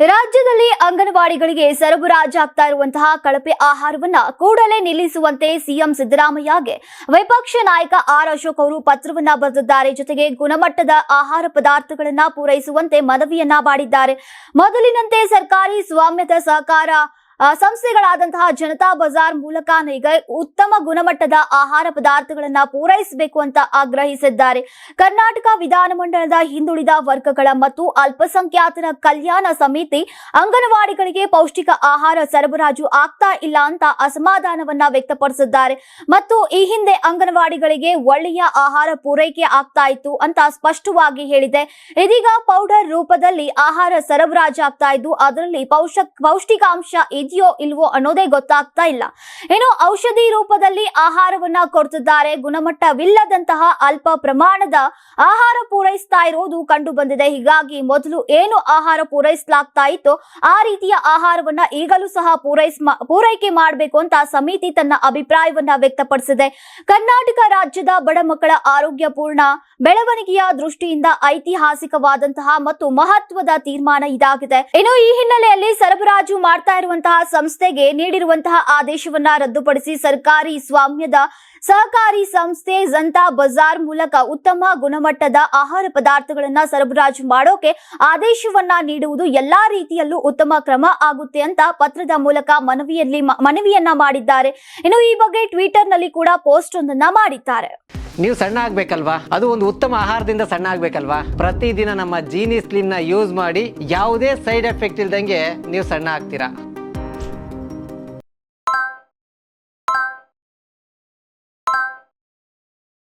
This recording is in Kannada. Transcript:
ರಾಜ್ಯದಲ್ಲಿ ಅಂಗನವಾಡಿಗಳಿಗೆ ಸರಬರಾಜಾಗ್ತಾ ಇರುವಂತಹ ಕಳಪೆ ಆಹಾರವನ್ನ ಕೂಡಲೇ ನಿಲ್ಲಿಸುವಂತೆ ಸಿಎಂ ಸಿದ್ದರಾಮಯ್ಯಗೆ ವಿಪಕ್ಷ ನಾಯಕ ಆರ್ ಅಶೋಕ್ ಅವರು ಪತ್ರವನ್ನ ಬರೆದಿದ್ದಾರೆ. ಜೊತೆಗೆ ಗುಣಮಟ್ಟದ ಆಹಾರ ಪದಾರ್ಥಗಳನ್ನ ಪೂರೈಸುವಂತೆ ಮನವಿಯನ್ನ ಮಾಡಿದ್ದಾರೆ. ಮೊದಲಿನಂತೆ ಸರ್ಕಾರಿ ಸ್ವಾಮ್ಯದ ಸಹಕಾರ ಸಂಸ್ಥೆಗಳಾದಂತಹ ಜನತಾ ಬಜಾರ್ ಮೂಲಕ ಉತ್ತಮ ಗುಣಮಟ್ಟದ ಆಹಾರ ಪದಾರ್ಥಗಳನ್ನ ಪೂರೈಸಬೇಕು ಅಂತ ಆಗ್ರಹಿಸಿದ್ದಾರೆ. ಕರ್ನಾಟಕ ವಿಧಾನಮಂಡಲದ ಹಿಂದುಳಿದ ವರ್ಗಗಳ ಮತ್ತು ಅಲ್ಪಸಂಖ್ಯಾತರ ಕಲ್ಯಾಣ ಸಮಿತಿ ಅಂಗನವಾಡಿಗಳಿಗೆ ಪೌಷ್ಟಿಕ ಆಹಾರ ಸರಬರಾಜು ಆಗ್ತಾ ಇಲ್ಲ ಅಂತ ಅಸಮಾಧಾನವನ್ನ ವ್ಯಕ್ತಪಡಿಸಿದ್ದಾರೆ. ಮತ್ತು ಈ ಹಿಂದೆ ಅಂಗನವಾಡಿಗಳಿಗೆ ಒಳ್ಳೆಯ ಆಹಾರ ಪೂರೈಕೆ ಆಗ್ತಾ ಇತ್ತು ಅಂತ ಸ್ಪಷ್ಟವಾಗಿ ಹೇಳಿದೆ. ಇದೀಗ ಪೌಡರ್ ರೂಪದಲ್ಲಿ ಆಹಾರ ಸರಬರಾಜು ಆಗ್ತಾ ಇದ್ದು, ಅದರಲ್ಲಿ ಪೌಷ ಪೌಷ್ಟಿಕಾಂಶ ಇದೆಯೋ ಇಲ್ವೋ ಅನ್ನೋದೇ ಗೊತ್ತಾಗ್ತಾ ಇಲ್ಲ. ಏನು ಔಷಧಿ ರೂಪದಲ್ಲಿ ಆಹಾರವನ್ನ ಕೊಡ್ತಿದ್ದಾರೆ. ಗುಣಮಟ್ಟವಿಲ್ಲದಂತಹ ಅಲ್ಪ ಪ್ರಮಾಣದ ಆಹಾರ ಪೂರೈಸ್ತಾ ಇರೋದು ಕಂಡು ಬಂದಿದೆ ಹೀಗಾಗಿ ಮೊದಲು ಏನು ಆಹಾರ ಪೂರೈಸಲಾಗ್ತಾ ಇತ್ತು ಆ ರೀತಿಯ ಆಹಾರವನ್ನ ಈಗಲೂ ಸಹ ಪೂರೈಸ್ ಪೂರೈಕೆ ಮಾಡಬೇಕು ಅಂತ ಸಮಿತಿ ತನ್ನ ಅಭಿಪ್ರಾಯವನ್ನ ವ್ಯಕ್ತಪಡಿಸಿದೆ. ಕರ್ನಾಟಕ ರಾಜ್ಯದ ಬಡ ಮಕ್ಕಳ ಆರೋಗ್ಯಪೂರ್ಣ ಬೆಳವಣಿಗೆಯ ದೃಷ್ಟಿಯಿಂದ ಐತಿಹಾಸಿಕವಾದಂತಹ ಮತ್ತು ಮಹತ್ವದ ತೀರ್ಮಾನ ಇದಾಗಿದೆ. ಇನ್ನು ಈ ಹಿನ್ನೆಲೆಯಲ್ಲಿ ಸರಬರಾಜು ಮಾಡ್ತಾ ಇರುವಂತಹ ಸಂಸ್ಥೆಗೆ ನೀಡಿರುವಂತಹ ಆದೇಶವನ್ನ ರದ್ದುಪಡಿಸಿ ಸರ್ಕಾರಿ ಸ್ವಾಮ್ಯದ ಸಹಕಾರಿ ಸಂಸ್ಥೆ ಜಂತಾ ಬಜಾರ್ ಮೂಲಕ ಉತ್ತಮ ಗುಣಮಟ್ಟದ ಆಹಾರ ಪದಾರ್ಥಗಳನ್ನ ಸರಬರಾಜು ಮಾಡೋಕೆ ಆದೇಶವನ್ನ ನೀಡುವುದು ಎಲ್ಲಾ ರೀತಿಯಲ್ಲೂ ಉತ್ತಮ ಕ್ರಮ ಆಗುತ್ತೆ ಅಂತ ಪತ್ರದ ಮೂಲಕ ಮನವಿಯಲ್ಲಿ ಮನವಿಯನ್ನ ಮಾಡಿದ್ದಾರೆ. ಇನ್ನು ಈ ಬಗ್ಗೆ ಟ್ವಿಟರ್ನಲ್ಲಿ ಕೂಡ ಪೋಸ್ಟ್ ಒಂದನ್ನ ಮಾಡಿದ್ದಾರೆ. ನೀವು ಸಣ್ಣ ಆಗ್ಬೇಕಲ್ವಾ? ಅದು ಒಂದು ಉತ್ತಮ ಆಹಾರದಿಂದ ಸಣ್ಣ ಆಗ್ಬೇಕಲ್ವಾ? ಪ್ರತಿದಿನ ನಮ್ಮ ಜೀನಿ ಸ್ಲಿಮ್ನ ಯೂಸ್ ಮಾಡಿ ಯಾವುದೇ ಸೈಡ್ ಎಫೆಕ್ಟ್ ಇಲ್ದಂಗೆ ನೀವು ಸಣ್ಣ ಆಗ್ತೀರಾ?